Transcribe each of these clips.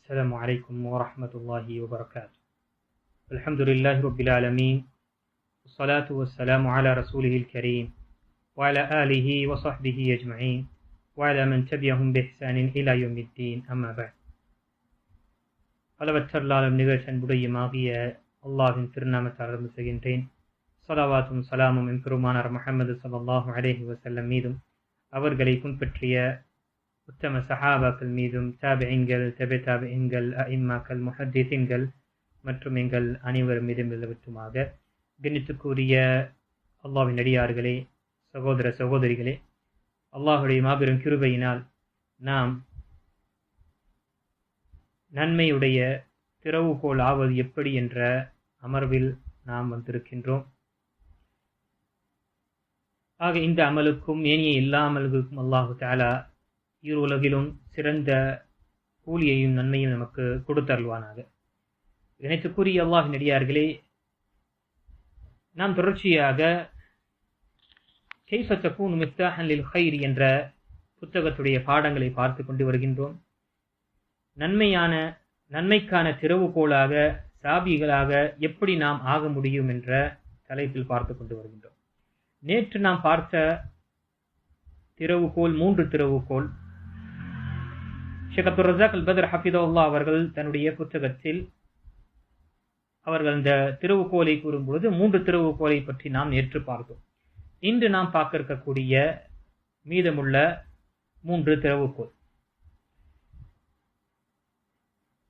السلام عليكم ورحمة الله وبركاته الحمد لله رب العالمين والصلاة والسلام على رسوله الكريم وعلى آله وصحبه أجمعين وعلى من تبعهم بإحسان إلى يوم الدين أما بعد அளவற்றல்லாலும் நிகழ்ச்சன்புடையமாகிய அல்லாஹின் திருநாமத்தால் ஆரம்பி செய்கின்றேன் சலாவாத்தும் சலாமும் எம்பெருமானார் முஹம்மது ஸல்லல்லாஹு அலைஹி வஸல்லம் மீதும் அவர்களை பின்பற்றிய உத்தம சஹாபாக்கள் மீதும் தாபியங்கள் தபி தாபியங்கள் அஇம்மாக்கள் முஹத்தீசிங்கள் மற்றும் எங்கள் அனைவர் மீதும் விளவற்றுமாக கணித்துக்குரிய அல்லாவின் அடியார்களே சகோதர சகோதரிகளே. அல்லாஹுடைய மாபெரும் கிருபையினால் நாம் நன்மையுடைய திறவுகோல் ஆவது எப்படி என்ற அமர்வில் நாம் வந்திருக்கின்றோம். ஆக இந்த அமலுக்கும் ஏனிய இல்லாமல்களுக்கும் அல்லாஹு தாலா இரு உலகிலும் சிறந்த கூலியையும் நன்மையும் நமக்கு கொடுத்தருள்வானாக. இணைத்துக்குரிய அல்லாஹ் நடிகார்களே நாம் தொடர்ச்சியாக கைஃப தகூன் மிஃப்தாஹன் லில் ஹைர் என்ற புத்தகத்துடைய பாடங்களை பார்த்து கொண்டு வருகின்றோம். நன்மையான நன்மைக்கான திறவுகோலாக சாபிகளாக எப்படி நாம் ஆக முடியும் என்ற தலைப்பில் பார்த்து கொண்டு வருகின்றோம். நேற்று நாம் பார்த்த திறவுகோல் மூன்று திறவுகோல் ஷேக் அப்துல் ரஜாக் அல் பதர் ஹஃபிதுல்லா அவர்கள் தன்னுடைய புத்தகத்தில் அவர்கள் இந்த திருவுக்கோலை கூறும்பொழுது மூன்று திருவுக்கோலை பற்றி நாம் நேற்று பார்த்தோம். இன்று நாம் பார்க்க இருக்கக்கூடிய மீதமுள்ள மூன்று திறவுகோல்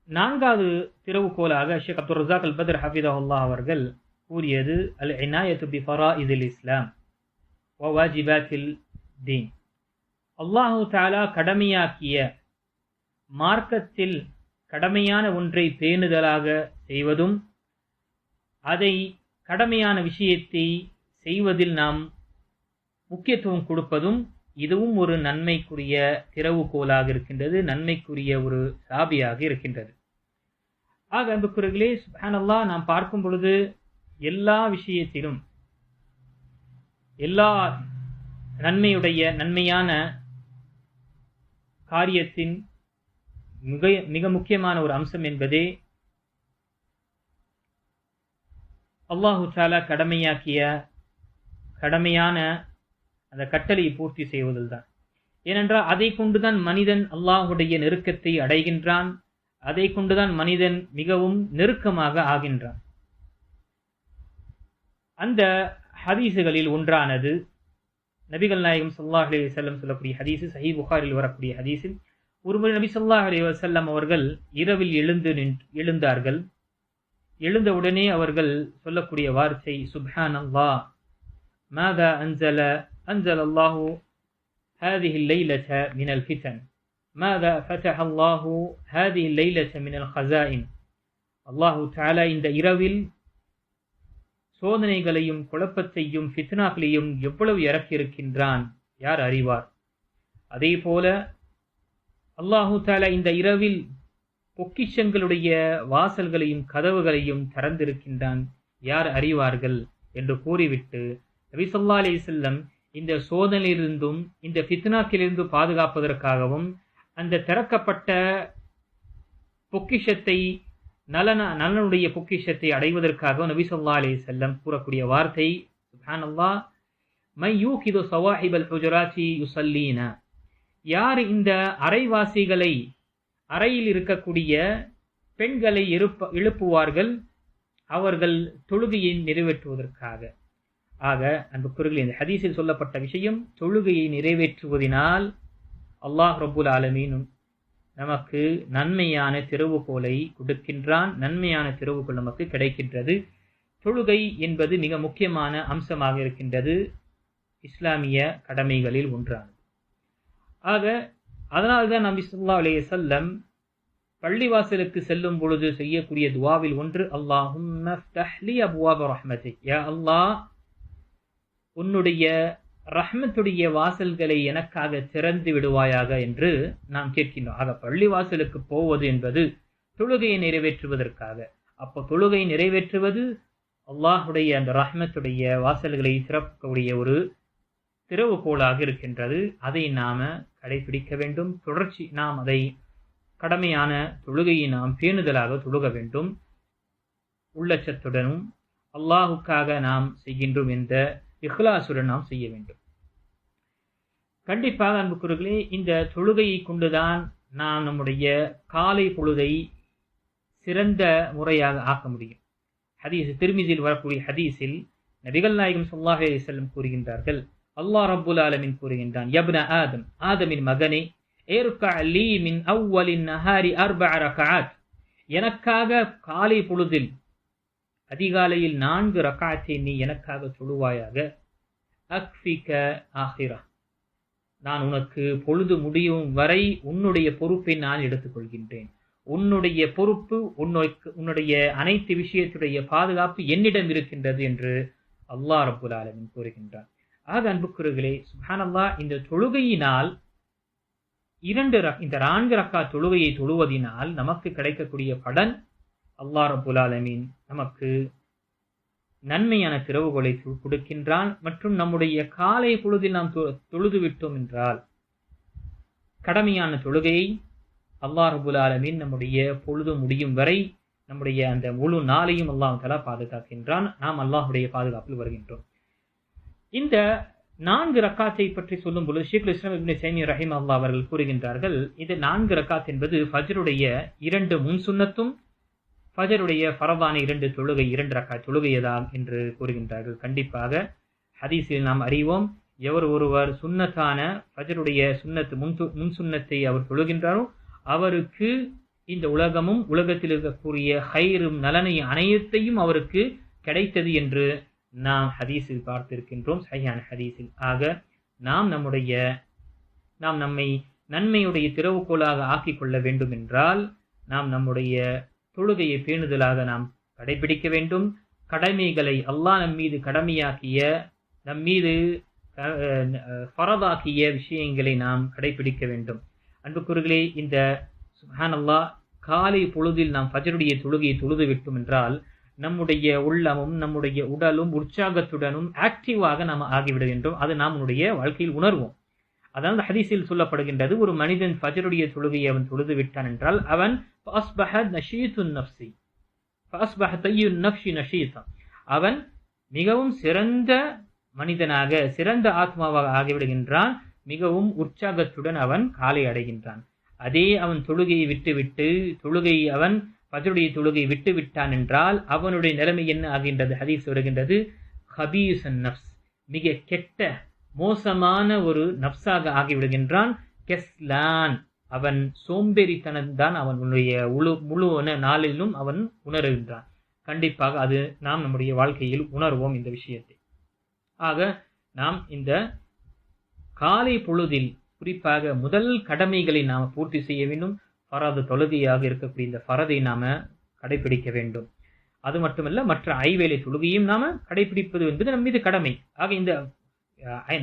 நான்காவது திறவுகோலாக ஷேக் அப்துல் ரசாக் அல் பதர் ஹஃபிதஹுல்லா அவர்கள் கூறியது அல் இனாயத்து பி ஃபரா இதில் இஸ்லாம் வாஜிபாத்தில் தீன். அல்லாஹு தாலா கடமையாக்கிய மார்க்கத்தில் கடமையான ஒன்றை பேணுதலாக செய்வதும் அதை கடமையான விஷயத்தை செய்வதில் நாம் முக்கியத்துவம் கொடுப்பதும் இதுவும் ஒரு நன்மைக்குரிய திறவுகோலாக இருக்கின்றது நன்மைக்குரிய ஒரு சாபியாக இருக்கின்றது. ஆக அன்புக்குறர்களே சுபானல்லா நாம் பார்க்கும் பொழுது எல்லா விஷயத்திலும் எல்லா நன்மையுடைய நன்மையான காரியத்தின் மிக மிக முக்கியமான ஒரு அம்சம் என்பதே அல்லாஹு சாலா கடமையாக்கிய கடமையான அந்த கட்டளையை பூர்த்தி செய்வதில் தான். ஏனென்றால் அதை கொண்டுதான் மனிதன் அல்லாஹுடைய நெருக்கத்தை அடைகின்றான். அதை கொண்டுதான் மனிதன் மிகவும் நெருக்கமாக ஆகின்றான். அந்த ஹதீசுகளில் ஒன்றானது நபிகள் நாயகம் சல்லாஹ் அலி சொல்லக்கூடிய ஹதீஸு சஹி புகாரில் வரக்கூடிய ஹதீஸில் ஒருமுறை நபி சொல்லாஹ் அலி வசல்லம் அவர்கள் இரவில் எழுந்து எழுந்தார்கள் எழுந்தவுடனே அவர்கள் சொல்லக்கூடிய வார்த்தை சுப்ஹான் அல்லா மாதா அன்சல أنزل الله هذه الليلة من الفتن ماذا فتح الله هذه الليلة من الخزائن الله تعالى இந்த இரவில் சோதனைகளையும் குழப்பத்தையும் ஃபித்னாக்களையும் எவ்வளவு இறக்கியிருக்கின்றான் யார் அறிவார் அதே போல அல்லாஹு தாலா இந்த இரவில் பொக்கிஷங்களுடைய வாசல்களையும் கதவுகளையும் திறந்திருக்கின்றான். யார் அறிவார்கள்? என்று கூறிவிட்டு நபிசல்லா அலி செல்லம் இந்த சோதனையிலிருந்தும் இந்த ஃபித்னாக்கிலிருந்து பாதுகாப்பதற்காகவும் அந்த திறக்கப்பட்ட பொக்கிஷத்தை நலன நலனுடைய பொக்கிஷத்தை அடைவதற்காக நபி சொல்லா அலி செல்லம் கூறக்கூடிய வார்த்தை சுபானல்லா மை யூகிது சவாஹிபல் ஹுஜராசி யுசல்லீன யார் இந்த அரைவாசிகளை அறையில் இருக்கக்கூடிய பெண்களை எழுப்ப எழுப்புவார்கள்? அவர்கள் தொழுகையை நிறைவேற்றுவதற்காக. ஆக அன்புக்குறிகள் இந்த ஹதீஸில் சொல்லப்பட்ட விஷயம் தொழுகையை நிறைவேற்றுவதனால் அல்லாஹ் ரபுல் ஆலமீனும் நமக்கு நன்மையான திறவுகோலை கொடுக்கின்றான். நன்மையான திறவுகோல் நமக்கு கிடைக்கின்றது. தொழுகை என்பது மிக முக்கியமான அம்சமாக இருக்கின்றது. இஸ்லாமிய கடமைகளில் ஒன்றானது. ஆக அதனால்தான் நபி சொல்லா அலைய செல்லம் பள்ளிவாசலுக்கு செல்லும் பொழுது செய்யக்கூடிய துவாவில் ஒன்று அல்லாஹும் அல்லாஹ் உன்னுடைய ரஹ்மத்துடைய வாசல்களை எனக்காக திறந்து விடுவாயாக என்று நாம் கேட்கின்றோம். ஆக பள்ளி வாசலுக்கு போவது என்பது தொழுகையை நிறைவேற்றுவதற்காக. அப்போ தொழுகை நிறைவேற்றுவது அல்லாஹுடைய அந்த ரஹ்மத்துடைய வாசல்களை திறக்கக்கூடிய ஒரு திறவுகோலாக இருக்கின்றது. அதை நாம கடைபிடிக்க வேண்டும். தொடர்ச்சி நாம் அதை கடமையான தொழுகையை நாம் பேணுதலாக தொழுக வேண்டும். உள்ளச்சத்துடனும் அல்லாஹுக்காக நாம் செய்கின்றோம் என்ற இஹ்லாசுடன் நாம் செய்ய வேண்டும். கண்டிப்பாக அன்புக்குறர்களே இந்த தொழுகையை கொண்டுதான் நாம் நம்முடைய காலை பொழுதை சிறந்த முறையாக ஆக்க முடியும். ஹதீஸ் திருமிதியில் வரக்கூடிய ஹதீஸில் நபிகள் நாயகம் சொல்லாஹ் செல்லும் கூறுகின்றார்கள் அல்லாஹ் ரபுல் ஆலமின் கூறுகின்றான் யப்ன ஆதம் ஆதமின் மகனே ஏற்கா லீ மின் அவ்வலின் நஹாரி அர்ப ரகாத் எனக்காக காலை பொழுதில் அதிகாலையில் நான்கு ரக்காத்தை நீ எனக்காக தொழுவாயாக அக்ஃபிக ஆஹிரா நான் உனக்கு பொழுது முடியும் வரை உன்னுடைய பொறுப்பை நான் எடுத்துக்கொள்கின்றேன். உன்னுடைய பொறுப்பு உன்னுக்கு உன்னுடைய அனைத்து விஷயத்துடைய பாதுகாப்பு என்னிடம் இருக்கின்றது என்று அல்லாஹ் ரபுல் ஆலமின் கூறுகின்றான். ஆக அன்புக்குறுகளே சுஹானல்லா இந்த தொழுகையினால் இரண்டு இந்த நான்கு ரக்கா தொழுகையை தொழுவதினால் நமக்கு கிடைக்கக்கூடிய பலன் அல்லா ரபுல் ஆலமீன் நமக்கு நன்மையான திறவுகளை கொடுக்கின்றான் மற்றும் நம்முடைய காலை பொழுதில் நாம் தொழுது விட்டோம் என்றால் கடமையான தொழுகையை அல்லா ரபுல் ஆலமீன் நம்முடைய பொழுது முடியும் வரை நம்முடைய அந்த முழு நாளையும் அல்லாஹ் தலா பாதுகாக்கின்றான். நாம் அல்லாஹுடைய பாதுகாப்பில் வருகின்றோம். இந்த நான்கு ரக்காத்தை பற்றி சொல்லும் பொழுது ஷேக் இஸ்லாம் இப்னு சைமி ரஹிம் அல்லா அவர்கள் கூறுகின்றார்கள் இது நான்கு ரக்காத் என்பது ஃபஜருடைய இரண்டு முன் சுன்னத்தும் ஃபஜருடைய பரவான இரண்டு தொழுகை இரண்டு ரக்கா தொழுகையதாம் என்று கூறுகின்றார்கள். கண்டிப்பாக ஹதீஸில் நாம் அறிவோம் எவர் ஒருவர் சுன்னத்தான ஃபஜருடைய சுன்னத்து முன் முன் சுன்னத்தை அவர் தொழுகின்றாரோ அவருக்கு இந்த உலகமும் உலகத்தில் இருக்கக்கூடிய ஹைரும் நலனை அனைத்தையும் அவருக்கு கிடைத்தது என்று நாம் ஹதீஸில் பார்த்திருக்கின்றோம் சரியான ஹதீஸில். ஆக நாம் நம்முடைய நாம் நம்மை நன்மையுடைய திறவுகோலாக ஆக்கிக் கொள்ள வேண்டும் என்றால் நாம் நம்முடைய தொழுகையை பேணுதலாக நாம் கடைபிடிக்க வேண்டும். கடமைகளை அல்லாஹ் நம் மீது கடமையாக்கிய நம் மீது ஃபரதாக்கிய விஷயங்களை நாம் கடைபிடிக்க வேண்டும். அன்புக்குறுகளே இந்த சுஹான் அல்லாஹ் காலை பொழுதில் நாம் ஃபஜருடைய தொழுகையை தொழுது விட்டோம் என்றால் நம்முடைய உள்ளமும் நம்முடைய உடலும் உற்சாகத்துடனும் ஆக்டிவாக நாம் ஆகிவிடுகின்றோம். அது நம்முடைய வாழ்க்கையில் உணர்வோம். அதனால் ஹதீஸில் சொல்லப்படுகின்றது ஒரு மனிதன் ஃபஜருடைய தொழுகையை அவன் தொழுது விட்டான் என்றால் அவன் அவன் மிகவும் சிறந்த மனிதனாக சிறந்த ஆத்மாவாக ஆகிவிடுகின்றான். மிகவும் உற்சாகத்துடன் அவன் காலை அடைகின்றான். அதே அவன் தொழுகையை விட்டுவிட்டு தொழுகை அவன் ஃபஜருடைய தொழுகை விட்டு விட்டான் என்றால் அவனுடைய நிலைமை என்ன ஆகின்றது? ஹதீஸ் வருகின்றது ஹபீசன் நப்ஸ் மிக கெட்ட மோசமான ஒரு நப்ஸாக ஆகிவிடுகின்றான். கெஸ்லான். அவன் சோம்பேறித்தனம் தான் அவனுடைய முழு முழுவன நாளிலும் அவன் உணர்கின்றான். கண்டிப்பாக அது நாம் நம்முடைய வாழ்க்கையில் உணர்வோம் இந்த விஷயத்தை. ஆக நாம் இந்த காலை பொழுதில் குறிப்பாக முதல் கடமைகளை நாம் பூர்த்தி செய்ய வேண்டும். ஃபராது தொழுதியாக இருக்கக்கூடிய இந்த ஃபரதை நாம் கடைபிடிக்க வேண்டும். அது மட்டுமல்ல மற்ற ஐவேளை தொழுகையும் நாம் கடைபிடிப்பது என்பது நம் மீது கடமை. ஆக இந்த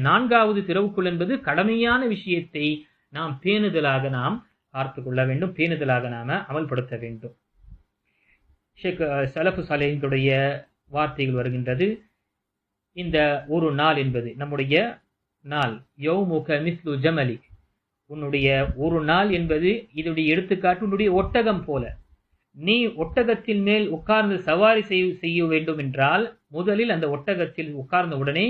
நான்காவது திறவுக்குள் என்பது கடமையான விஷயத்தை நாம் பேணுதலாக நாம் பார்த்து கொள்ள வேண்டும் பேணுதலாக நாம் அமல்படுத்த வேண்டும். ஷேக் சலஃபு சாலேனுடைய வார்த்தைகள் வருகின்றது. இந்த ஒரு நாள் என்பது நம்முடைய நாள். யௌமுக மிஸ்லு ஜமலிக் உன்னுடைய ஒரு நாள் என்பது இதனுடைய எடுத்துக்காட்டு உன்னுடைய ஒட்டகம் போல. நீ ஒட்டகத்தின் மேல் உட்கார்ந்து சவாரி செய்ய வேண்டும் என்றால் முதலில் அந்த ஒட்டகத்தில் உட்கார்ந்த உடனே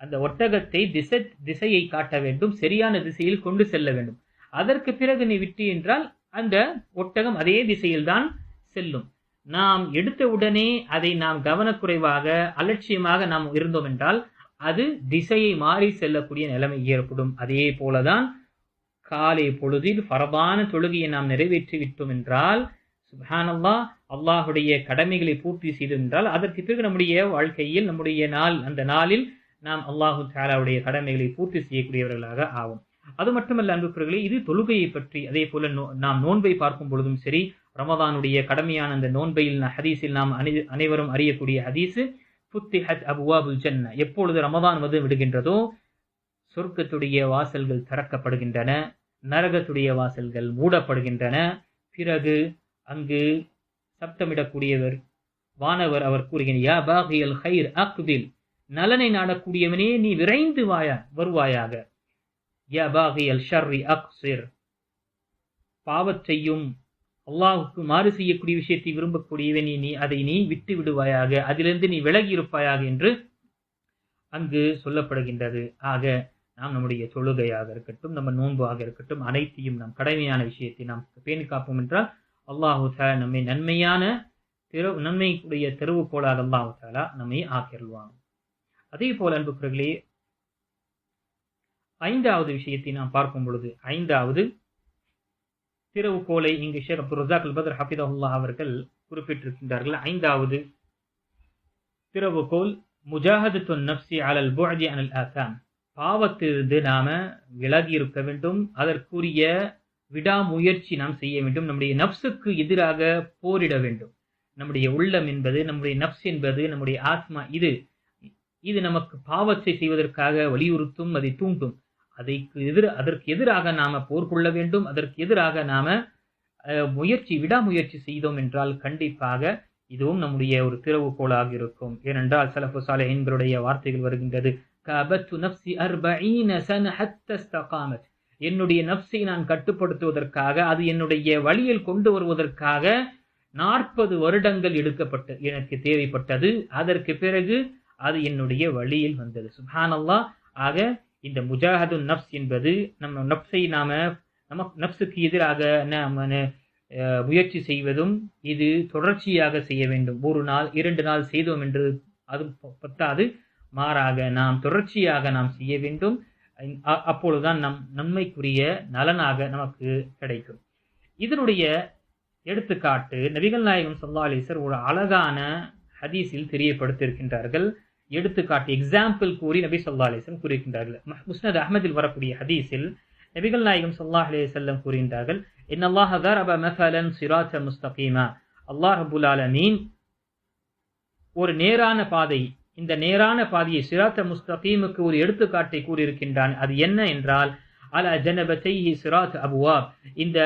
அந்த ஒட்டகத்தை திசை திசையை காட்ட வேண்டும் சரியான திசையில் கொண்டு செல்ல வேண்டும். அதற்கு பிறகு நீ விட்டு என்றால் அந்த ஒட்டகம் அதே திசையில்தான் செல்லும். நாம் எடுத்த உடனே அதை நாம் கவனக்குறைவாக அலட்சியமாக நாம் இருந்தோம் என்றால் அது திசையை மாறி செல்லக்கூடிய நிலைமை ஏற்படும். அதே போலதான் காலை பொழுதில் பரபான தொழுகையை நாம் நிறைவேற்றி விட்டோம் என்றால் சுபஹானல்லா அல்லாஹுடைய கடமைகளை பூர்த்தி செய்தென்றால் அதற்கு பிறகு நம்முடைய வாழ்க்கையில் நம்முடைய நாள் அந்த நாளில் நாம் அல்லாஹு தாலாவுடைய கடமைகளை பூர்த்தி செய்யக்கூடியவர்களாக ஆகும் அது மட்டுமல்ல அன்புக்குறர்களே இது தொழுகையை பற்றி அதே போல நாம் நோன்பை பார்க்கும் பொழுதும் சரி ரமதானுடைய கடமையான அந்த நோன்பையில் ஹதீஸில் நாம் அனை அனைவரும் அறியக்கூடிய ஹதீஸு புத்தி ஹத் அபுவாபுல் ஜன்ன எப்பொழுது ரமதான் வந்து விடுகின்றதோ சொர்க்கத்துடைய வாசல்கள் திறக்கப்படுகின்றன நரகத்துடைய வாசல்கள் மூடப்படுகின்றன. பிறகு அங்கு சப்தமிடக்கூடியவர் வானவர் அவர் கூறுகிறார் யா பாகியல் ஹைர் அக்பில் நலனை நாடக்கூடியவனே நீ விரைந்து வாயா வருவாயாக. யா பாகியல் ஷர்ரி அக்சிர். பாவத்தையும் அல்லாஹுக்கு மாறு செய்யக்கூடிய விஷயத்தை விரும்பக்கூடியவன் நீ அதை நீ விட்டு விடுவாயாக. அதிலிருந்து நீ விலகி இருப்பாயாக என்று அங்கு சொல்லப்படுகின்றது. ஆக நாம் நம்முடைய தொழுகையாக இருக்கட்டும் நம்ம நோன்பாக இருக்கட்டும் அனைத்தையும் நாம் கடமையான விஷயத்தை நாம் பேணி காப்போம் என்றால் அல்லாஹு தாலா நம்மை நன்மையான திரு நன்மைக்குடைய தெருவுகோளாக அல்லாஹு தாலா நம்மை ஆக்கிருவான் அதே போல அன்புக்குறர்களே ஐந்தாவது விஷயத்தை நாம் பார்க்கும் பொழுது ஐந்தாவது திறவுகோலை இங்கு ஷேக் அப்துல் ரஜாக் அல் பதர் அவர்கள் குறிப்பிட்டிருக்கின்றார்கள். ஐந்தாவது திறவுகோல் முஜாஹது நப்சி அலல் புஅதி அனல் ஆசாம் பாவத்திலிருந்து நாம விலகி இருக்க வேண்டும். அதற்குரிய விடாமுயற்சி நாம் செய்ய வேண்டும். நம்முடைய நப்சுக்கு எதிராக போரிட வேண்டும். நம்முடைய உள்ளம் என்பது நம்முடைய நப்ஸ் என்பது நம்முடைய ஆத்மா இது. இது நமக்கு பாவத்தை செய்வதற்காக வலியுறுத்தும் அதை தூண்டும். அதைக்கு எதிர் அதற்கு எதிராக நாம போர் கொள்ள வேண்டும். அதற்கு எதிராக நாம முயற்சி விடாமுயற்சி செய்தோம் என்றால் கண்டிப்பாக இதுவும் நம்முடைய ஒரு திறவுகோளாக இருக்கும். ஏனென்றால் சலஃபு சாலைகளுடைய வார்த்தைகள் வருகின்றது. கபத்து நப்சி அர்பீன சன ஹத்தஸ்தகாமத் என்னுடைய நப்சை நான் கட்டுப்படுத்துவதற்காக அது என்னுடைய வழியில் கொண்டு வருவதற்காக நாற்பது வருடங்கள் எடுக்கப்பட்ட எனக்கு தேவைப்பட்டது. அதற்கு பிறகு அது என்னுடைய வழியில் வந்தது. சுஹானல்லா ஆக இந்த முஜாஹது நப்ஸ் என்பது நம்ம நப்சை நாம நம்ம நப்சுக்கு எதிராக நாம முயற்சி செய்வதும் இது தொடர்ச்சியாக செய்ய வேண்டும். ஒரு நாள் இரண்டு நாள் செய்தோம் என்று அது பத்தாது. மாறாக நாம் தொடர்ச்சியாக நாம் செய்ய வேண்டும். அப்பொழுதுதான் நம் நன்மைக்குரிய நலனாக நமக்கு கிடைக்கும். இதனுடைய எடுத்துக்காட்டு நபிகள் நாயகம் சல்லா அலிசர் ஒரு அழகான ஹதீஸில் தெரியப்படுத்தியிருக்கின்றார்கள். எடுத்துக்காட்டு எக்ஸாம்பிள் கூறி நபி சொல்லா அலிசன் கூறியிருக்கின்றார்கள். முஸ்னத் அஹமதில் வரக்கூடிய ஹதீஸில் நபிகள் நாயகம் சல்லாஹ் அலி செல்லம் கூறுகின்றார்கள் இன் அல்லாஹ் அப மஃபலன் சிராஜ முஸ்தகீமா. அல்லாஹ் அபுல் ஆலமீன் ஒரு நேரான பாதை இந்த நேரான பாதையை சிராத்த முஸ்தகீமுக்கு ஒரு எடுத்துக்காட்டை கூறியிருக்கின்றான். அது என்ன என்றால் அல ஜனபத்தைஹி சிராத் அபுவா இந்த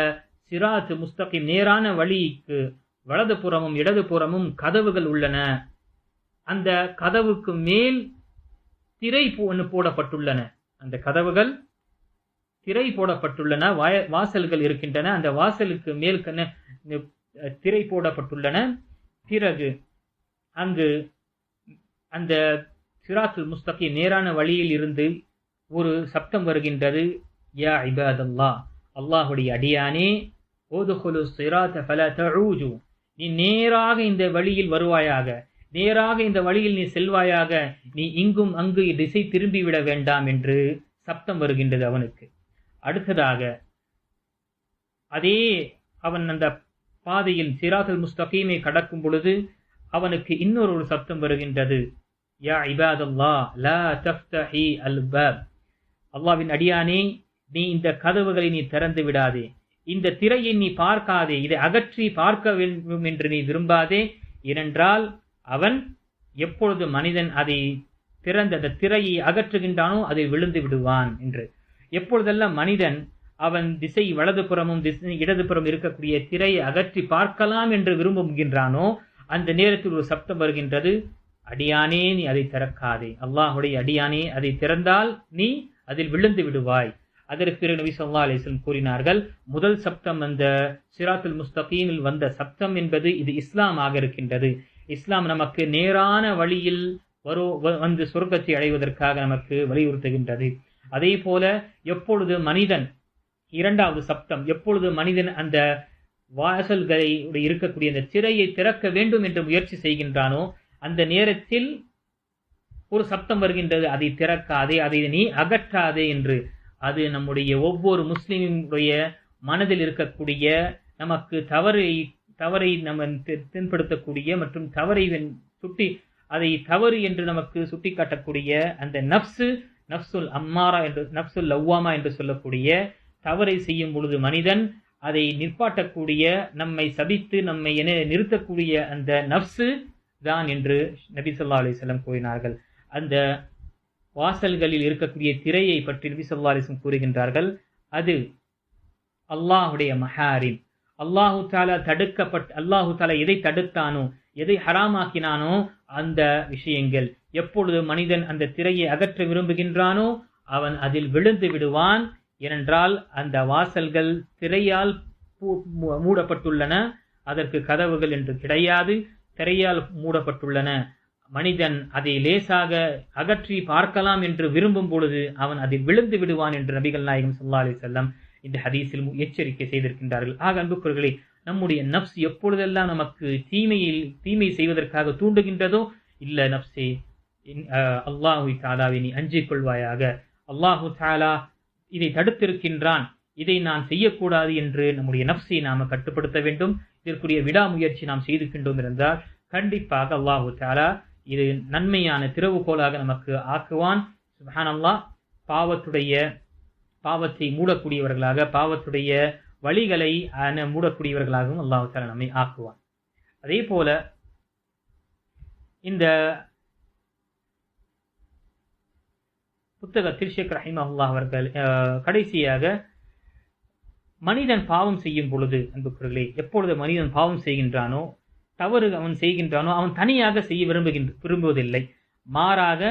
சிராத் முஸ்தகிம் நேரான வழிக்கு வலது புறமும் இடது புறமும் கதவுகள் உள்ளன. அந்த கதவுக்கு மேல் திரை ஒன்று போடப்பட்டுள்ளன. அந்த கதவுகள் திரை போடப்பட்டுள்ளன. வாசல்கள் இருக்கின்றன. அந்த வாசலுக்கு மேல் திரை போடப்பட்டுள்ளன. பிறகு அங்கு அந்த சிராத்துல் முஸ்தகி நேரான வழியில் இருந்து ஒரு சப்தம் வருகின்றது யா இபாதல்லா அல்லாஹுடைய அடியானே ஓதுகுலு சிராத்த பல தழூஜு நீ நேராக இந்த வழியில் வருவாயாக. நேராக இந்த வழியில் நீ செல்வாயாக. நீ இங்கும் அங்கு திசை திரும்பிவிட வேண்டாம் என்று சப்தம் வருகின்றது அவனுக்கு. அடுத்ததாக அதே அவன் அந்த பாதையில் சிராத்துல் முஸ்தகீமை கடக்கும் பொழுது அவனுக்கு இன்னொரு ஒரு சப்தம் வருகின்றது யா இபாதல்லா லா தஃப்தஹி அல் பாப் அல்லாவின் அடியானே நீ இந்த கதவுகளை நீ திறந்து விடாதே. இந்த திரையை நீ பார்க்காதே. இதை அகற்றி பார்க்க வேண்டும் என்று நீ விரும்பாதே. ஏனென்றால் அவன் எப்பொழுது மனிதன் அதை திறந்த அந்த திரையை அகற்றுகின்றானோ அதை விழுந்து விடுவான் என்று. எப்பொழுதெல்லாம் மனிதன் அவன் திசை வலதுபுறமும் திசை இடதுபுறம் இருக்கக்கூடிய திரையை அகற்றி பார்க்கலாம் என்று விரும்புகின்றானோ அந்த நேரத்தில் ஒரு சப்தம் வருகின்றது. அடியானே நீ அதை திறக்காதே. அல்லாஹுடைய அடியானே அதை திறந்தால் நீ அதில் விழுந்து விடுவாய். அதற்கு பிறகு நபி சொல்லா அலிஸ்லம் கூறினார்கள் முதல் சப்தம் அந்த சிராத்துல் முஸ்தகீமில் வந்த சப்தம் என்பது இது இஸ்லாமாக இருக்கின்றது. இஸ்லாம் நமக்கு நேரான வழியில் வரு வந்து சொர்க்கத்தை அடைவதற்காக நமக்கு வலியுறுத்துகின்றது. அதே போல எப்பொழுது மனிதன் இரண்டாவது சப்தம் எப்பொழுது மனிதன் அந்த வாசல்களை இருக்கக்கூடிய அந்த திரையை திறக்க வேண்டும் என்று முயற்சி செய்கின்றானோ அந்த நேரத்தில் ஒரு சப்தம் வருகின்றது. அதை திறக்காதே அதை நீ அகற்றாதே என்று. அது நம்முடைய ஒவ்வொரு முஸ்லிமுடைய மனதில் இருக்கக்கூடிய நமக்கு தவறை தவறை நம்ம தென்படுத்தக்கூடிய மற்றும் தவறை சுட்டி அதை தவறு என்று நமக்கு சுட்டிக்காட்டக்கூடிய அந்த நப்சு நப்சுல் அம்மாரா என்று நப்சுல் லவ்வாமா என்று சொல்லக்கூடிய தவறை செய்யும் பொழுது மனிதன் அதை நிற்பாட்டக்கூடிய நம்மை சபித்து நம்மை என நிறுத்தக்கூடிய அந்த நப்சு தான் என்று நபி சொல்லா அலிஸ்லம் கூறினார்கள். அந்த வாசல்களில் இருக்கக்கூடிய திரையை பற்றி நபி சொல்லா அலிசம் கூறுகின்றார்கள். அது அல்லாஹுடைய மஹாரின் அல்லாஹு தாலா தடுக்கப்பட்டு அல்லாஹு தாலா எதை தடுத்தானோ எதை ஹராமாக்கினானோ அந்த விஷயங்கள். எப்பொழுது மனிதன் அந்த திரையை அகற்ற விரும்புகின்றானோ அவன் அதில் விழுந்து விடுவான். ஏனென்றால் அந்த வாசல்கள் திரையால் மூ- மூடப்பட்டுள்ளன. அதற்கு கதவுகள் என்று கிடையாது. திரையால் மூடப்பட்டுள்ளன. மனிதன் அதை லேசாக அகற்றி பார்க்கலாம் என்று விரும்பும் பொழுது அவன் அதில் விழுந்து விடுவான் என்று நபிகள் நாயகம் சல்லா அலி செல்லம் இந்த ஹதீஸில் எச்சரிக்கை செய்திருக்கின்றார்கள். ஆக அன்புக்குறர்களே நம்முடைய நப்ஸ் எப்பொழுதெல்லாம் நமக்கு தீமையில் தீமை செய்வதற்காக தூண்டுகின்றதோ இல்ல நப்சே அல்லாஹு தாலாவை நீ அஞ்சிக் கொள்வாயாக. அல்லாஹு தாலா இதை தடுத்திருக்கின்றான். இதை நான் செய்யக்கூடாது என்று நம்முடைய நப்சை நாம கட்டுப்படுத்த வேண்டும். இதற்குரிய விடாமுயற்சி நாம் செய்துகின்றோம் என்றால் கண்டிப்பாக அல்லாஹு தாலா இது நன்மையான திறவுகோலாக நமக்கு ஆக்குவான். சுப்ஹானல்லாஹ் பாவத்துடைய பாவத்தை மூடக்கூடியவர்களாக பாவத்துடைய வழிகளை அஹ், மூடக்கூடியவர்களாகவும் அல்லாஹு தாலா நம்மை ஆக்குவான். அதே போல இந்த புத்தகத்தில் ஷேக் அல்லா அவர்கள் கடைசியாக மனிதன் பாவம் செய்யும் பொழுது அன்புக்குறர்களே எப்பொழுது மனிதன் பாவம் செய்கின்றானோ தவறு அவன் செய்கின்றானோ அவன் தனியாக செய்ய விரும்புகின்ற விரும்புவதில்லை. மாறாக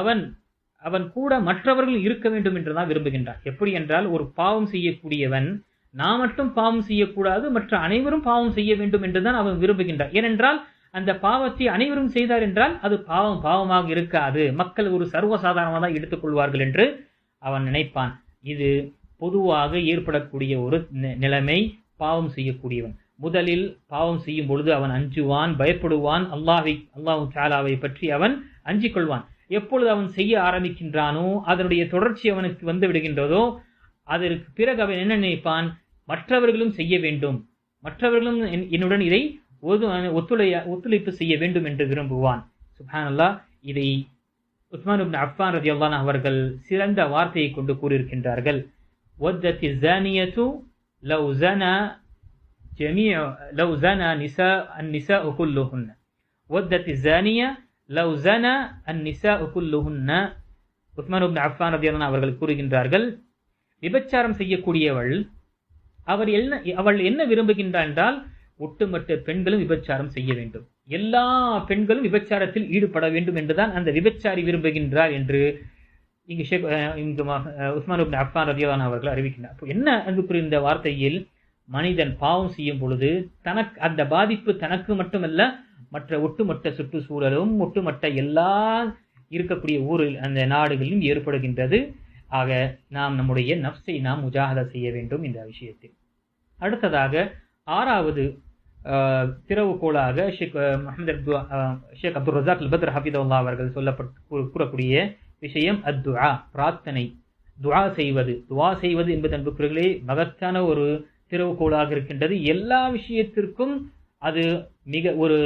அவன் அவன் கூட மற்றவர்கள் இருக்க வேண்டும் என்றுதான் விரும்புகின்றான். எப்படி என்றால் ஒரு பாவம் செய்யக்கூடியவன் நான் மட்டும் பாவம் செய்யக்கூடாது மற்ற அனைவரும் பாவம் செய்ய வேண்டும் என்றுதான் அவன் விரும்புகின்றான். ஏனென்றால் அந்த பாவத்தை அனைவரும் செய்தார் என்றால் அது பாவம் பாவமாக இருக்காது. மக்கள் ஒரு சர்வசாதாரணமாக தான் எடுத்துக்கொள்வார்கள் என்று அவன் நினைப்பான். இது பொதுவாக ஏற்படக்கூடிய ஒரு நிலைமை பாவம் செய்யக்கூடியவன். முதலில் பாவம் செய்யும் பொழுது அவன் அஞ்சுவான் பயப்படுவான் அல்லாஹை அல்லாஹு சாலாவை பற்றி அவன் அஞ்சிக் கொள்வான் எப்பொழுது அவன் செய்ய ஆரம்பிக்கின்றானோ அதனுடைய தொடர்ச்சி அவனுக்கு வந்து விடுகின்றதோ அதற்கு பிறகு அவன் என்ன நினைப்பான்? மற்றவர்களும் செய்ய வேண்டும். மற்றவர்களும் என்- என்னுடன் இதை ஒது ஒத்துழைய ஒத்துழைப்பு செய்ய வேண்டும் என்று விரும்புவான். சுப்ஹானல்லாஹ் இதை உஸ்மான் இப்னு ரதி அல்லான் அவர்கள் சிறந்த வார்த்தையை கொண்டு கூறியிருக்கின்றார்கள். وَدَّتِ الزَّانِيَةُ لَوْ زَنَى جميع لو زنى نساء النساء كلهن ودت الزانية لو زنى النساء كلهن உஸ்மான் இப்னு அஃபான் ரதியல்லாஹு அவர்கள் கூறுகின்றார்கள் விபச்சாரம் செய்யக்கூடியவள் அவர் என்ன அவள் என்ன விரும்புகின்றாள் என்றால் ஒட்டுமொத்த பெண்களும் விபச்சாரம் செய்ய வேண்டும் எல்லா பெண்களும் விபச்சாரத்தில் ஈடுபட வேண்டும் என்றுதான் அந்த விபச்சாரி விரும்புகின்றார் என்று இங்கு ஷேக் இங்கு உஸ்மான் இப்னு அஃபான் ரதியல்லாஹு அவர்கள் அறிவிக்கின்றார். அப்போ என்ன அன்புக்குரிய இந்த வார்த்தையில் மனிதன் பாவம் செய்யும் பொழுது தனக்கு அந்த பாதிப்பு தனக்கு மட்டுமல்ல மற்ற ஒட்டுமொத்த சுற்றுச்சூழலும் ஒட்டுமொத்த எல்லா இருக்கக்கூடிய ஊரில் அந்த நாடுகளிலும் ஏற்படுகின்றது. ஆக நாம் நம்முடைய நப்சை நாம் முஜாஹதா செய்ய வேண்டும் இந்த விஷயத்தில். அடுத்ததாக ஆறாவது திறவுகோளாக ஷேக் முகமது அப்து ஷேக் அப்துல் ரசாக் பத்ர ஹபீதுல்லா அவர்கள் சொல்லப்பட்டு கூ- கூறக்கூடிய விஷயம் அத்துவா பிரார்த்தனை. துவா செய்வது. துவா செய்வது என்பது அன்புக்குறர்களே மகத்தான ஒரு திறவுகோளாக இருக்கின்றது. எல்லா விஷயத்திற்கும் அது மிக ஒரு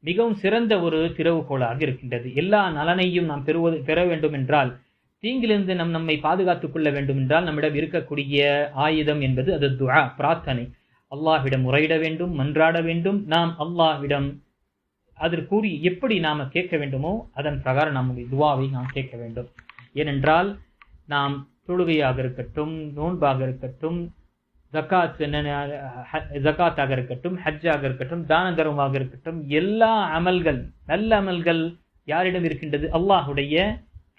மிகவும் சிறந்த ஒரு திறவுகோளாக இருக்கின்றது. எல்லா நலனையும் நாம் பெறுவது பெற வேண்டும் என்றால் தீங்கிலிருந்து நம் நம்மை பாதுகாத்துக் கொள்ள வேண்டும் என்றால் நம்மிடம் இருக்கக்கூடிய ஆயுதம் என்பது அது துவா பிரார்த்தனை. அல்லாஹ்விடம் முறையிட வேண்டும் மன்றாட வேண்டும். நாம் அல்லாஹ்விடம் அதில் கூறி எப்படி நாம் கேட்க வேண்டுமோ அதன் பிரகாரம் நம்முடைய துவாவை நாம் கேட்க வேண்டும். ஏனென்றால் நாம் தொழுகையாக இருக்கட்டும் நோன்பாக இருக்கட்டும் ஜக்காத் ஜக்காத்தாக இருக்கட்டும் ஹஜ்ஜாக இருக்கட்டும் தான தர்மமாக இருக்கட்டும் எல்லா அமல்கள் நல்ல அமல்கள் யாரிடம் இருக்கின்றது? அல்லாஹுடைய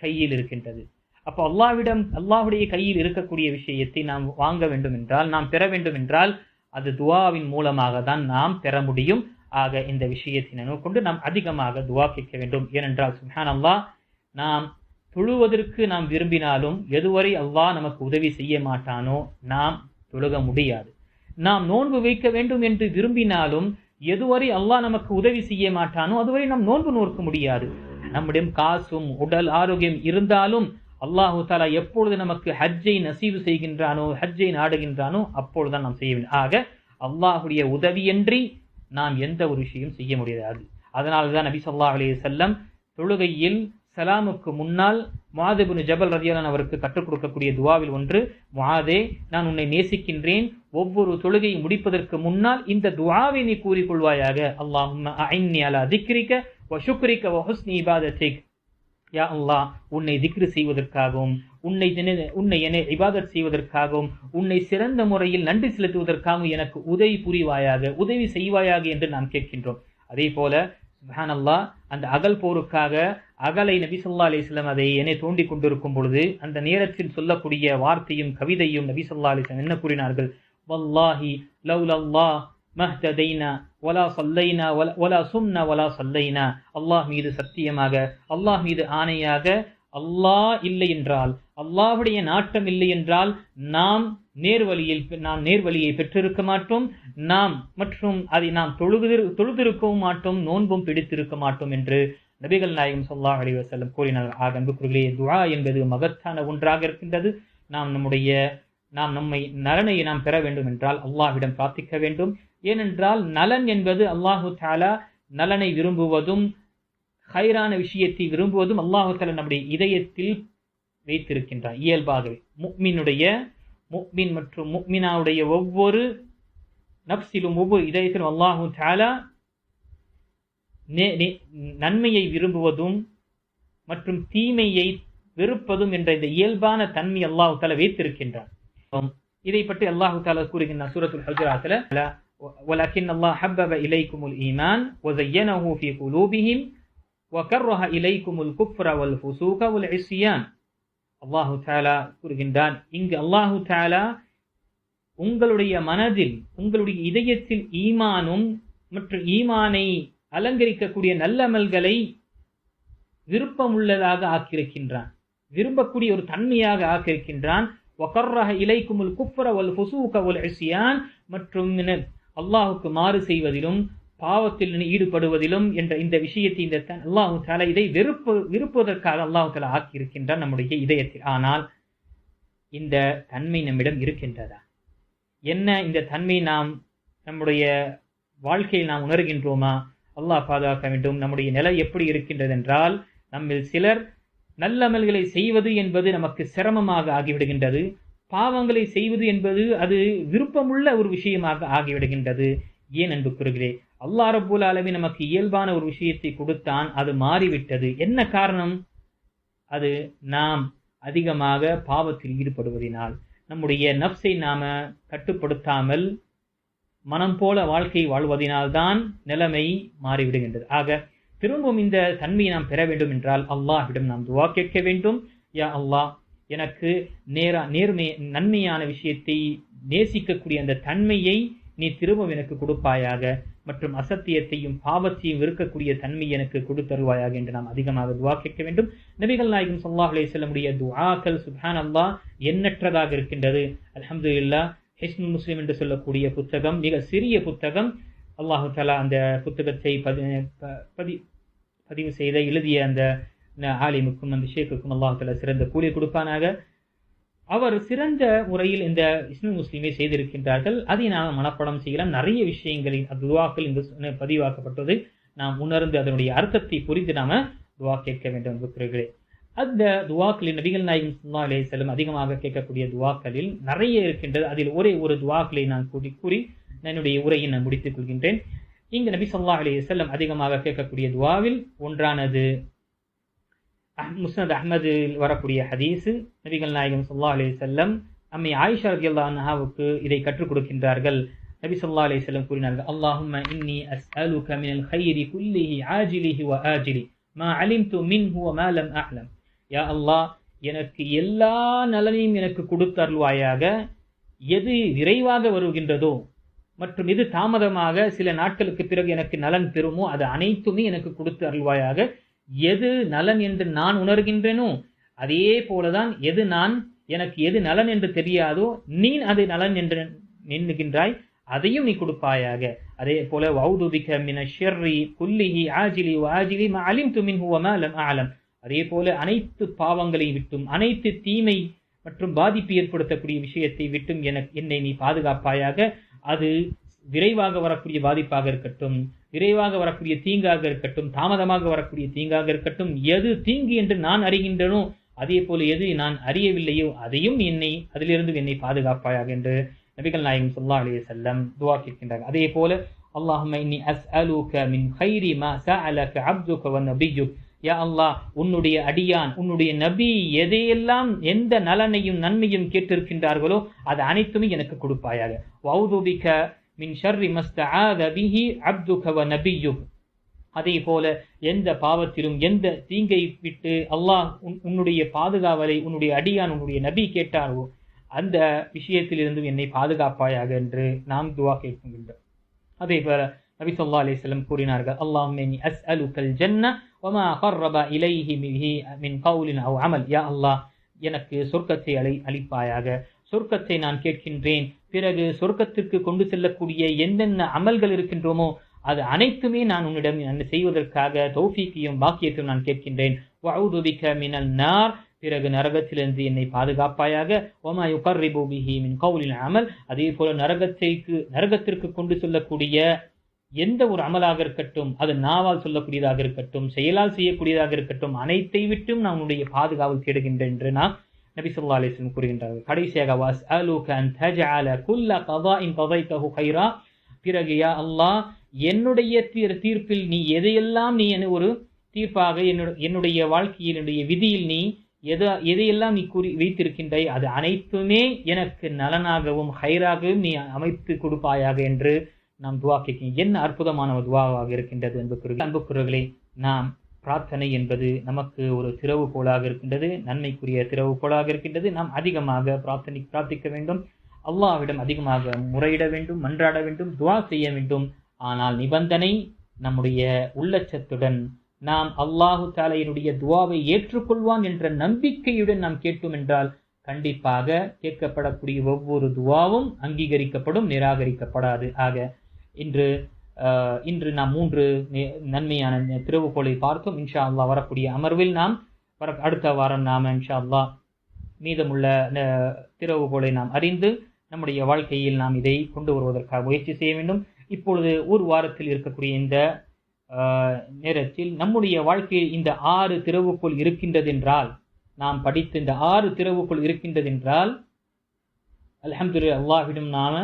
கையில் இருக்கின்றது. அப்போ அல்லாவிடம் அல்லாஹுடைய கையில் இருக்கக்கூடிய விஷயத்தை நாம் வாங்க வேண்டும் என்றால் நாம் பெற வேண்டும் என்றால் அது துவாவின் மூலமாக தான் நாம் பெற முடியும். ஆக இந்த விஷயத்தை நினைவு கொண்டு நாம் அதிகமாக துவா கேட்க வேண்டும். ஏனென்றால் சுஹான் அல்லாஹ் நாம் தொழுவதற்கு நாம் விரும்பினாலும் எதுவரை அல்லாஹ் நமக்கு உதவி செய்ய மாட்டானோ நாம் தொழுக முடியாது. நாம் நோன்பு வைக்க வேண்டும் என்று விரும்பினாலும் எதுவரை அல்லாஹ் நமக்கு உதவி செய்ய மாட்டானோ அதுவரை நாம் நோன்பு நோக்க முடியாது. நம்முடைய காசும் உடல் ஆரோக்கியம் இருந்தாலும் அல்லாஹு தாலா எப்பொழுது நமக்கு ஹஜ்ஜை நசீவு செய்கின்றானோ ஹஜ்ஜை நாடுகின்றானோ அப்பொழுதுதான் நாம் செய்ய வேண்டும். ஆக அல்லாஹுடைய உதவியின்றி நாம் எந்த ஒரு விஷயம் செய்ய முடியாது. அதனால்தான் நபி சொல்லா அலி செல்லம் தொழுகையில் சலாமுக்கு முன்னால் முஆதிபுன் ஜபல் ரதியாலன் அவருக்கு கற்றுக் கொடுக்கக்கூடிய துவாவில் ஒன்று மாதே நான் உன்னை நேசிக்கின்றேன். ஒவ்வொரு தொழுகையை முடிப்பதற்கு முன்னால் இந்த துவாவை நீ கூறிக்கொள்வாயாக அல்லாஹ் அலா திக்ரிக்க ஒ ஷுக்ரிக ஒ ஹுஸ்னி இபாதத்திக். யா அல்லாஹ் உன்னை திக்ரு செய்வதற்காகவும் உன்னை தின- உன்னை என்னை இபாதத் செய்வதற்காகவும் உன்னை சிறந்த முறையில் நன்றி செலுத்துவதற்காகவும் எனக்கு உதவி புரிவாயாக உதவி செய்வாயாக என்று நாம் கேட்கின்றோம். அதே போல அல்லாஹ் அந்த அகல் போருக்காக அகலை நபி ஸல்லல்லாஹு அதை என்னை தோண்டிக் கொண்டிருக்கும் பொழுது அந்த நேரத்தில் சொல்லக்கூடிய வார்த்தையும் கவிதையும் நபி ஸல்லல்லாஹு என்ன கூறினார்கள்? வல்லாஹி லவ்லல்லாஹ் மஹ்ததைனா வலா சல்லைனா வலா சும்னா வலா சல்லைனா அல்லாஹ் மீது சத்தியமாக அல்லாஹ் மீது ஆணையாக அல்லாஹ் இல்லை என்றால் அல்லாஹுடைய நாட்டம் இல்லை என்றால் நாம் நேர்வழியில் நாம் நேர்வழியை பெற்றிருக்க மாட்டோம். நாம் மற்றும் அதை நாம் தொழுது தொழுதிருக்கவும் மாட்டோம் நோன்பும் பிடித்திருக்க மாட்டோம் என்று நபிகள் நாயகம் சொல்லாஹ் அலி வசல்லம் கூறினார். ஆக அன்புக்குர்களே துவா என்பது மகத்தான ஒன்றாக இருக்கின்றது. நாம் நம்முடைய நாம் நம்மை நலனை நாம் பெற வேண்டும் என்றால் அல்லாஹ்விடம் பிரார்த்திக்க வேண்டும். ஏனென்றால் நலன் என்பது அல்லாஹு தாலா நலனை விரும்புவதும் ஹைரான விஷயத்தை விரும்புவதும் அல்லாஹு தாலா நம்முடைய இதயத்தில் வைத்திருக்கின்றான் இயல்பாகவே. முக்மினுடைய முக்மின் மற்றும் முக்மினாவுடைய ஒவ்வொரு நப்சிலும் ஒவ்வொரு இதயத்திலும் அல்லாஹு தாலா நன்மையை விரும்புவதும் மற்றும் தீமையை வெறுப்பதும் என்ற இந்த இயல்பான தன்மை அல்லாஹு தாலா வைத்திருக்கின்றான். இதை பற்றி அல்லாஹு தாலா கூறுகின்றான் சூரத்துல் ஹஜராத்துல ولكن الله حبب إليكم الإيمان وزينه في قلوبهم وكره إليكم الكفر والفسوق والعصيان அல்லாஹு தாலா கூறுகின்றான் இங்கு அல்லாஹு தாலா உங்களுடைய மனதில் உங்களுடைய இதயத்தில் ஈமானும் மற்றும் ஈமானை அலங்கரிக்கக்கூடிய நல்லமல்களை விருப்பமுள்ளதாக ஆக்கியிருக்கின்றான் விரும்பக்கூடிய ஒரு தன்மையாக ஆக்கியிருக்கின்றான் வகர்ரஹ இலைக்குமுல் குஃப்ர வல் ஃபுசூக வல் இஸ்யான் மற்றும் அல்லாஹுக்கு மாறு செய்வதிலும் பாவத்தில் ஈடுபடுவதிலும் என்ற இந்த விஷயத்தை இந்த அல்லாஹு தாலா இதை வெறுப்பு விருப்புவதற்காக அல்லாஹு தாலா ஆக்கியிருக்கின்றான் நம்முடைய இதயத்தில். ஆனால் இந்த தன்மை நம்மிடம் இருக்கின்றதா? என்ன இந்த தன்மை நாம் நம்முடைய வாழ்க்கையில் நாம் உணர்கின்றோமா? அல்லாஹ் பாதுகாக்க வேண்டும். நம்முடைய நிலை எப்படி இருக்கின்றது என்றால் நம்மில் சிலர் நல்லமல்களை செய்வது என்பது நமக்கு சிரமமாக ஆகிவிடுகின்றது. பாவங்களை செய்வது என்பது அது விருப்பமுள்ள ஒரு விஷயமாக ஆகிவிடுகின்றது. ஏன் அன்பு கூறுகிறே அல்லா ரபுல் அளவி நமக்கு இயல்பான ஒரு விஷயத்தை கொடுத்தான் அது மாறிவிட்டது. என்ன காரணம்? அது நாம் அதிகமாக பாவத்தில் ஈடுபடுவதனால். நம்முடைய நப்சை நாம கட்டுப்படுத்தாமல் மனம் போல வாழ்க்கை வாழ்வதனால்தான் நிலைமை மாறிவிடுகின்றது. ஆக திரும்பவும் இந்த தன்மையை நாம் பெற வேண்டும் என்றால் அல்லாஹ்விடம் நாம் துவா கேட்க வேண்டும். யா அல்லாஹ் எனக்கு நேரா நேர்மை நன்மையான விஷயத்தை நேசிக்கக்கூடிய அந்த தன்மையை நீ திரும்பவும் எனக்கு கொடுப்பாயாக. மற்றும் அசத்தியத்தையும் பாவத்தையும் இருக்கக்கூடிய தன்மை எனக்கு கொடுத்தருவாயாக என்று நாம் அதிகமாக துவா கேட்க வேண்டும். நபிகள் நாயகம் சொல்லாஹ் அலே செல்லமுடைய துவாக்கள் சுஹான் அல்லா எண்ணற்றதாக இருக்கின்றது. அலமது இல்லா ஹிஸ்னு முஸ்லீம் என்று சொல்லக்கூடிய புத்தகம் மிக சிறிய புத்தகம். அல்லாஹு தலா அந்த புத்தகத்தை பதி பதி பதிவு செய்த எழுதிய அந்த ஆலிமுக்கும் அந்த ஷேக்குக்கும் அல்லாஹால சிறந்த கூலி கொடுப்பானாக. அவர் சிறந்த முறையில் இந்த இஸ்மு முஸ்லீமை செய்திருக்கின்றார்கள். அதை நாம் மனப்படம் செய்யலாம். நிறைய விஷயங்களின் துவாக்கள் இந்த பதிவாக்கப்பட்டது. நாம் உணர்ந்து அதனுடைய அர்த்தத்தை புரிந்து நாம துவா கேட்க வேண்டும் இருக்கிறீர்களே அந்த துவாக்களில் நபிகள் நாயகம் சுல்லா அலே செல்லும் அதிகமாக கேட்கக்கூடிய துவாக்களில் நிறைய இருக்கின்றது. அதில் ஒரே ஒரு துவாக்களை நான் கூடி கூறி என்னுடைய உரையை நான் முடித்துக் கொள்கின்றேன். இங்கு நபி சொல்லா அலே செல்லம் அதிகமாக கேட்கக்கூடிய துவாவில் ஒன்றானது முஸ்னத் அஹமதில் வரக்கூடிய ஹதீஸு நபிகள் நாயகம் சொல்லா அலி செல்லம் அம்மை ஆயிஷா ரதி அல்லாஹாவுக்கு இதை கற்றுக் கொடுக்கின்றார்கள். நபி சொல்லா அலி செல்லம் கூறினார்கள் அல்லாஹும் இன்னி அஸ்அலுக கமினல் ஹைரி குல்லிஹி ஆஜிலிஹி வ ஆஜிலி மா அலிம் து மின் ஹுவ லம் அஹ்லம். யா அல்லாஹ் எனக்கு எல்லா நலனையும் எனக்கு கொடுத்தருள்வாயாக எது விரைவாக வருகின்றதோ மற்றும் இது தாமதமாக சில நாட்களுக்கு பிறகு எனக்கு நலன் பெறுமோ அது அனைத்துமே எனக்கு கொடுத்து அருள்வாயாக எது நலன் என்று நான் உணர்கின்றேனோ அதே போலதான் எது நான் எனக்கு எது நலன் என்று தெரியாதோ நீ அது நலன் என்று எண்ணுகின்றாய் அதையும் நீ கொடுப்பாயாக. அதே போல வௌதுபிக மின ஷெர்ரி புல்லிஹி ஆஜிலி வாஜிலி அலிம் துமின் ஹுவமலம் ஆலம் அதே போல அனைத்து பாவங்களை விட்டும் அனைத்து தீமை மற்றும் பாதிப்பு ஏற்படுத்தக்கூடிய விஷயத்தை விட்டும் எனக்கு என்னை நீ பாதுகாப்பாயாக அது விரைவாக வரக்கூடிய பாதிப்பாக இருக்கட்டும். விரைவாக வரக்கூடிய தீங்காக இருக்கட்டும் தாமதமாக வரக்கூடிய தீங்காக இருக்கட்டும் எது தீங்கு என்று நான் அறிகின்றனோ அதே போல எது நான் அறியவில்லையோ அதையும் என்னை அதிலிருந்து என்னை பாதுகாப்பாயாக என்று நபிகள் நாயகம் சொல்லா அலைய செல்லம் துவா கேட்கின்றார் அதே போல அல்லாஹும் இன்னி அஸ்அலுக மின் ஹைரி மா சஅலக அப்துக வ நபியுக். யா அல்லாஹ் உன்னுடைய அடியான் உன்னுடைய நபி எதையெல்லாம் எந்த நலனையும் நன்மையும் கேட்டிருக்கின்றார்களோ அது அனைத்துமே எனக்கு கொடுப்பாயாக. வௌதுபிக மின் ஷர்ரி மஸ்தஆத பிஹி அப்துக வ நபியுக் அதே போல எந்த பாவத்திலும் எந்த தீங்கை விட்டு அல்லாஹ் உன்னுடைய பாதுகாவலை உன்னுடைய அடியான் உன்னுடைய நபி கேட்டாரோ அந்த விஷயத்திலிருந்தும் என்னை பாதுகாப்பாயாக என்று நாம் துவா கேட்கின்றோம் அதே போல நபி சொல்லா அலிஸ்லம் கூறினார்கள் அல்லாஹும் அஸ் அலு கல் ஜன்ன ஒமா ஹர்ரபா இலைஹி மிஹி மின் கவுலின் அவ் அமல். யா அல்லாஹ் எனக்கு சொர்க்கத்தை அழி அளிப்பாயாக. சொர்க்கத்தை நான் கேட்கின்றேன். பிறகு சொர்க்கத்திற்கு கொண்டு செல்லக்கூடிய என்னென்ன அமல்கள் இருக்கின்றோமோ அது அனைத்துமே நான் உன்னிடம் செய்வதற்காக தௌஃபீக்கையும் பாக்கியத்தையும் நான் கேட்கின்றேன். வவுதுபிக்க மினல் நார். பிறகு நரகத்திலிருந்து என்னை பாதுகாப்பாயாக ஒமா யுகர்ரிபு மின் கவுலின் அமல். அதே போல நரகத்தைக்கு நரகத்திற்கு கொண்டு செல்லக்கூடிய எந்த ஒரு அமலாக இருக்கட்டும் அது நாவால் சொல்லக்கூடியதாக இருக்கட்டும் செயலால் செய்யக்கூடியதாக இருக்கட்டும் அனைத்தை விட்டும் நான் உன்னுடைய பாதுகாவல் தேடுகின்றேன் என்று நான் நபி சொல்லா அலிஸ்லம் கூறுகின்றார்கள். கடைசியாக வாஸ் அலுக அன் தஜால குல்ல கதாஇன் கதைத்தஹு ஹைரா பிறகு யா அல்லாஹ் என்னுடைய தீர் தீர்ப்பில் நீ எதையெல்லாம் நீ என ஒரு தீர்ப்பாக என்னுடைய வாழ்க்கையில் என்னுடைய விதியில் நீ எதை எதையெல்லாம் நீ கூறி வைத்திருக்கின்றாய் அது அனைத்துமே எனக்கு நலனாகவும் ஹைராகவும் நீ அமைத்து கொடுப்பாயாக என்று நாம் துவா கேட்கிறோம். என்ன அற்புதமான ஒரு துவாவாக இருக்கின்றது அன்புக்குறர்களே அன்புக்குறர்களே நாம் பிரார்த்தனை என்பது நமக்கு ஒரு திறவுகோலாக இருக்கின்றது நன்மைக்குரிய திறவுகோலாக இருக்கின்றது. நாம் அதிகமாக பிரார்த்தனை பிரார்த்திக்க வேண்டும். அல்லாவிடம் அதிகமாக முறையிட வேண்டும் மன்றாட வேண்டும் துவா செய்ய வேண்டும். ஆனால் நிபந்தனை நம்முடைய உள்ளச்சத்துடன் நாம் அல்லாஹு தாலையினுடைய துவாவை ஏற்றுக்கொள்வான் என்ற நம்பிக்கையுடன் நாம் கேட்டோம் என்றால் கண்டிப்பாக கேட்கப்படக்கூடிய ஒவ்வொரு துவாவும் அங்கீகரிக்கப்படும் நிராகரிக்கப்படாது. ஆக இன்று இன்று நாம் மூன்று நன்மையான திறவுகோலை பார்த்தோம். இன்ஷா அல்லா வரக்கூடிய அமர்வில் நாம் வர அடுத்த வாரம் நாம் இன்ஷா அல்லா மீதமுள்ள திறவுகோளை நாம் அறிந்து நம்முடைய வாழ்க்கையில் நாம் இதை கொண்டு வருவதற்காக முயற்சி செய்ய வேண்டும். இப்பொழுது ஒரு வாரத்தில் இருக்கக்கூடிய இந்த நேரத்தில் நம்முடைய வாழ்க்கையில் இந்த ஆறு திறவுக்குள் இருக்கின்றதென்றால் நாம் படித்த இந்த ஆறு திறவுக்குள் இருக்கின்றதென்றால் என்றால் அல்லாஹிடம் நாம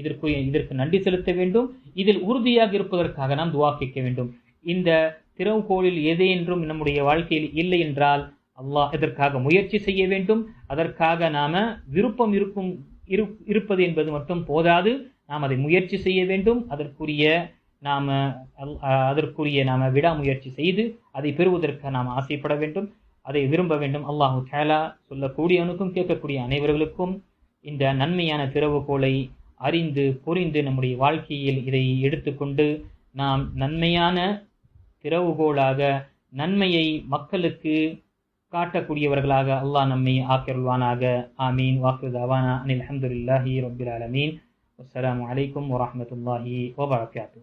இதற்கு இதற்கு நன்றி செலுத்த வேண்டும். இதில் உறுதியாக இருப்பதற்காக நாம் துவா கேட்க வேண்டும். இந்த திறவுகோளில் எது என்றும் நம்முடைய வாழ்க்கையில் இல்லை என்றால் அல்லாஹ் இதற்காக முயற்சி செய்ய வேண்டும்? அதற்காக நாம விருப்பம் இருக்கும் இருப்பது என்பது மட்டும் போதாது. நாம் அதை முயற்சி செய்ய வேண்டும். அதற்குரிய நாம அதற்குரிய நாம விடாமுயற்சி செய்து அதை பெறுவதற்கு நாம் ஆசைப்பட வேண்டும். அதை விரும்ப வேண்டும். அல்லாஹு கேலா சொல்லக்கூடியவனுக்கும் கேட்கக்கூடிய அனைவர்களுக்கும் இந்த நன்மையான திறவுகோளை அறிந்து புரிந்து நம்முடைய வாழ்க்கையில் இதை எடுத்துக்கொண்டு நாம் நன்மையான திறவுகோளாக நன்மையை மக்களுக்கு காட்டக்கூடியவர்களாக அல்லாஹ் நம்மை ஆக்கிருவானாக ஆமீன். வாக்குதாவானா அனில் அஹமதுல்லாஹி ரபுல் அலமீன் அஸ்லாம் வலைக்கம் வரமத்துல்லாஹி வபரகாத்தூ